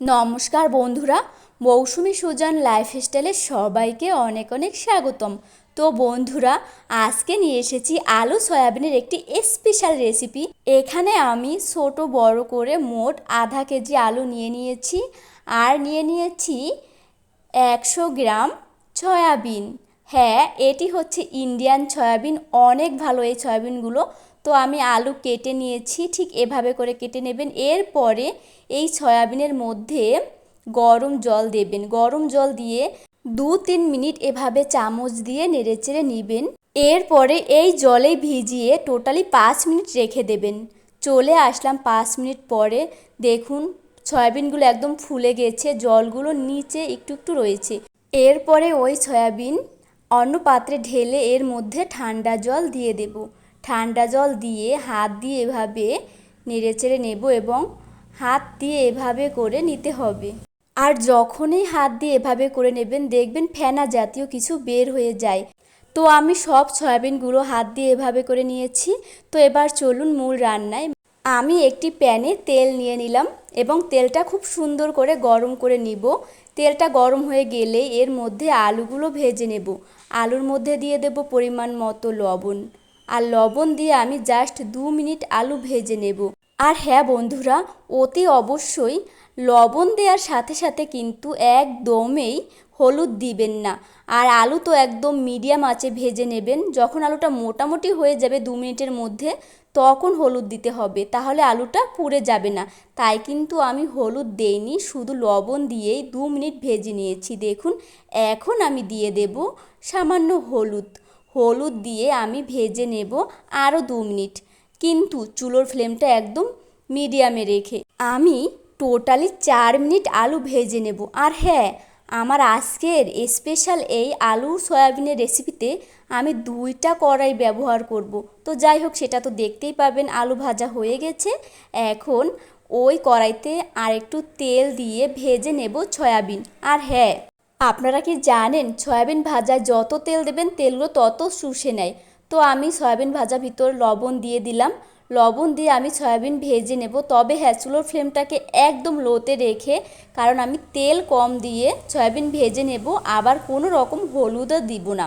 নমস্কার বন্ধুরা, মৌসুমি সুজন লাইফস্টাইলে সবাইকে অনেক অনেক স্বাগতম। তো বন্ধুরা, আজকে নিয়ে এসেছি আলু সয়াবিনের একটি স্পেশাল রেসিপি এখানে আমি ছোট বড় করে মোট আধা কেজি আলু নিয়ে নিয়েছি। আর নিয়ে নিয়েছি একশো গ্রাম সয়াবিন। হ্যাঁ এটি হচ্ছে ইন্ডিয়ান সয়াবিন। অনেক ভালো এই সয়াবিনগুলো। তো আমি আলু কেটে নিয়েছি, ঠিক এভাবে করে কেটে নেবেন। এরপরে এই সয়াবিনের মধ্যে গরম জল দেবেন। গরম জল দিয়ে দু তিন মিনিট এভাবে চামচ দিয়ে নেড়েচেড়ে নেবেন। এরপরে এই জলে ভিজিয়ে টোটালি পাঁচ মিনিট রেখে দেবেন। চলে আসলাম পাঁচ মিনিট পরে। দেখুন, সয়াবিনগুলো একদম ফুলে গেছে, জলগুলো নিচে একটু একটু রয়েছে। এরপরে ওই সয়াবিন অন্য পাত্রে ঢেলে এর মধ্যে ঠান্ডা জল দিয়ে দেব। ঠান্ডা জল দিয়ে হাত দিয়ে এভাবে নেড়েচেড়ে নেব এবং হাত দিয়ে এভাবে করে নিতে হবে। আর যখনই হাত দিয়ে এভাবে করে নেবেন, দেখবেন ফেনা জাতীয় কিছু বের হয়ে যায়। তো আমি সব সয়াবিনগুলো হাত দিয়ে এভাবে করে নিয়েছি। তো এবার চলুন মূল রান্নায়। আমি একটি প্যানে তেল নিয়ে নিলাম এবং তেলটা খুব সুন্দর করে গরম করে নিব। তেলটা গরম হয়ে গেলে এর মধ্যে আলুগুলো ভেজে নেব। আলুর মধ্যে দিয়ে দেব পরিমাণ মতো লবণ। আর লবণ দিয়ে আমি জাস্ট দু মিনিট আলু ভেজে নেব। আর হ্যাঁ বন্ধুরা, অতি অবশ্যই লবণ দেওয়ার সাথে সাথে কিন্তু একদমই হলুদ দিবেন না। আর আলু তো একদম মিডিয়াম আঁচে ভেজে নেবেন। যখন আলুটা মোটামুটি হয়ে যাবে দু মিনিটের মধ্যে, তখন হলুদ দিতে হবে। তাহলে আলুটা পুড়ে যাবে না। তাই কিন্তু আমি হলুদ দেইনি, শুধু লবণ দিয়েই দু মিনিট ভেজে নিয়েছি। দেখুন, এখন আমি দিয়ে দেব সামান্য হলুদ। হলুদ দিয়ে আমি ভেজে নেব আরও দু মিনিট। কিন্তু চুলোর ফ্লেমটা একদম মিডিয়ামে রেখে আমি টোটালি চার মিনিট আলু ভেজে নেব। আর হ্যাঁ আমার আজকের স্পেশাল এই আলু সয়াবিনের রেসিপিতে আমি দুইটা কড়াই ব্যবহার করব। তো যাই হোক, সেটা তো দেখতেই পাবেন, আলু ভাজা হয়ে গেছে। এখন ওই কড়াইতে আর একটু তেল দিয়ে ভেজে নেব সয়াবিন। আর হ্যাঁ আপনারা কি জানেন সয়াবিন ভাজায় যত তেল দেবেন তেলগুলো তত শুষে নেয়। তো আমি সয়াবিন ভাজা ভিতর লবণ দিয়ে দিলাম। লবণ দিয়ে আমি সয়াবিন ভেজে নেব। তবে হ্যাঁ চুলোর ফ্লেমটাকে একদম লোতে রেখে, কারণ আমি তেল কম দিয়ে সয়াবিন ভেজে নেব। আবার কোনো রকম হলুদও দিব না।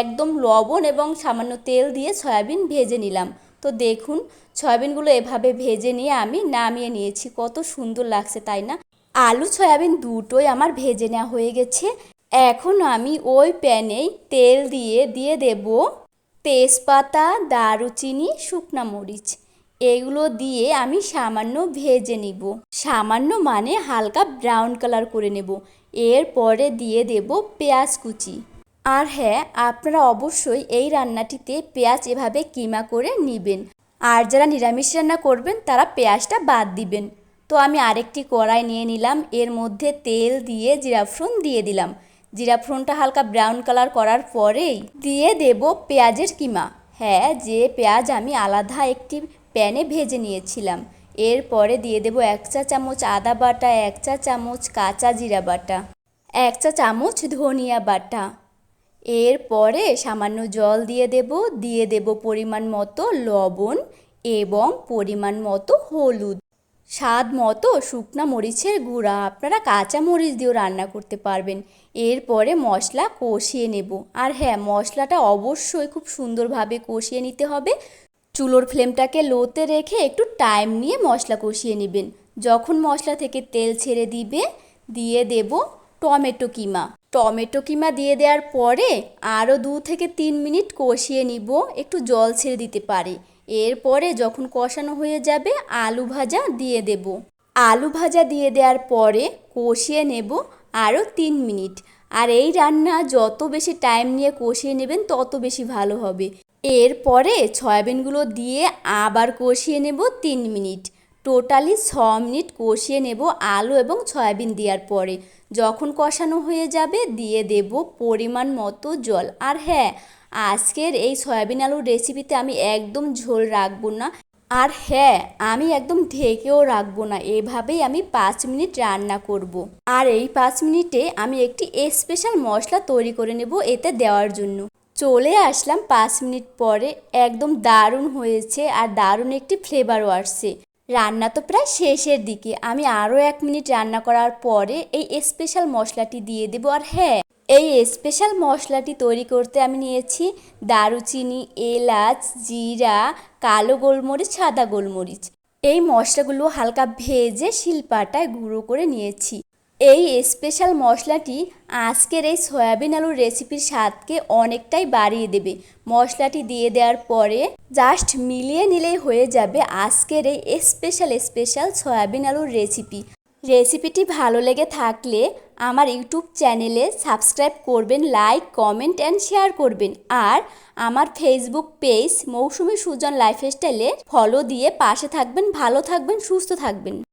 একদম লবণ এবং সামান্য তেল দিয়ে সয়াবিন ভেজে নিলাম। তো দেখুন, সয়াবিনগুলো এভাবে ভেজে নিয়ে আমি নামিয়ে নিয়েছি। কত সুন্দর লাগছে, তাই না? আলু, সয়াবিন দুটোই আমার ভেজে নেওয়া হয়ে গেছে। এখন আমি ওই প্যানেই তেল দিয়ে দিয়ে দেব তেজপাতা, দারুচিনি, শুকনা মরিচ। এগুলো দিয়ে আমি সামান্য ভেজে নিব। সামান্য মানে হালকা ব্রাউন কালার করে নেব। এরপরে দিয়ে দেব পেঁয়াজ কুচি। আর হ্যাঁ আপনারা অবশ্যই এই রান্নাটিতে পেঁয়াজ এভাবে কিমা করে নেবেন। আর যারা নিরামিষ রান্না করবেন, তারা পেঁয়াজটা বাদ দিবেন। তো আমি আরেকটি কড়াই নিয়ে নিলাম। এর মধ্যে তেল দিয়ে জিরা ফোড়ন দিয়ে দিলাম। জিরা ফোড়নটা হালকা ব্রাউন কালার করার পরেই দিয়ে দেব পেঁয়াজের কিমা। হ্যাঁ যে পেঁয়াজ আমি আলাদা একটি প্যানে ভেজে নিয়েছিলাম। এরপরে দিয়ে দেব এক চা চামচ আদা বাটা, এক চা চামচ কাঁচা জিরা বাটা, এক চা চামচ ধনিয়া বাটা। এরপরে সামান্য জল দিয়ে দেব দিয়ে দেব পরিমাণ মতো লবণ এবং পরিমাণ মতো হলুদ। স্বাদ মতো শুকনা মরিচের গুঁড়া। আপনারা কাঁচা মরিচ দিয়েও রান্না করতে পারবেন। এরপরে মশলা কষিয়ে নেব। আর হ্যাঁ মশলাটা অবশ্যই খুব সুন্দরভাবে কষিয়ে নিতে হবে। চুলোর ফ্লেমটাকে লোতে রেখে একটু টাইম নিয়ে মশলা কষিয়ে নেবেন। যখন মশলা থেকে তেল ছেড়ে দিবে, দিয়ে দেব টমেটো কিমা। টমেটো কিমা দিয়ে দেওয়ার পরে আরও দু থেকে তিন মিনিট কষিয়ে নিব। একটু জল ছেড়ে দিতে পারে। এরপরে যখন কষানো হয়ে যাবে, আলু ভাজা দিয়ে দেব। আলু ভাজা দিয়ে দেওয়ার পরে কষিয়ে নেব আরও তিন মিনিট। আর এই রান্না যত বেশি টাইম নিয়ে কষিয়ে নেবেন, তত বেশি ভালো হবে। এরপরে সয়াবিনগুলো দিয়ে আবার কষিয়ে নেব তিন মিনিট। টোটালি ছ মিনিট কষিয়ে নেব আলু এবং সয়াবিন দেওয়ার পরে। যখন কষানো হয়ে যাবে, দিয়ে দেব পরিমাণ মতো জল। আর হ্যাঁ আজকের এই সয়াবিন আলুর রেসিপিতে আমি একদম ঝোল রাখব না। আর হ্যাঁ আমি একদম ঢেকেও রাখব না। এভাবেই আমি পাঁচ মিনিট রান্না করব। আর এই পাঁচ মিনিটে আমি একটি স্পেশাল মশলা তৈরি করে নেব এতে দেওয়ার জন্য। চলে আসলাম পাঁচ মিনিট পরে। একদম দারুণ হয়েছে আর দারুণ একটি ফ্লেভারও আসছে। রান্না তো প্রায় শেষের দিকে। আমি আরও এক মিনিট রান্না করার পরে এই স্পেশাল মশলাটি দিয়ে দেব আর হ্যাঁ এই স্পেশাল মশলাটি তৈরি করতে আমি নিয়েছি দারুচিনি, এলাচ, জিরা, কালো গোলমরিচ, সাদা গোলমরিচ। এই মশলাগুলো হালকা ভেজে শিলপাটায় গুঁড়ো করে নিয়েছি। এই স্পেশাল মশলাটি আজকের এই সয়াবিন আলুর রেসিপির স্বাদকে অনেকটাই বাড়িয়ে দেবে। মশলাটি দিয়ে দেওয়ার পরে জাস্ট মিলিয়ে নিলেই হয়ে যাবে আজকের এই স্পেশাল স্পেশাল সয়াবিন আলুর রেসিপি রেসিপিটি ভালো লেগে থাকলে আমার ইউটিউব চ্যানেলে সাবস্ক্রাইব করবেন লাইক কমেন্ট অ্যান্ড শেয়ার করবেন। আর আমার ফেসবুক পেজ মৌসুমি সুজন লাইফস্টাইলে ফলো দিয়ে পাশে থাকবেন, ভালো থাকবেন, সুস্থ থাকবেন।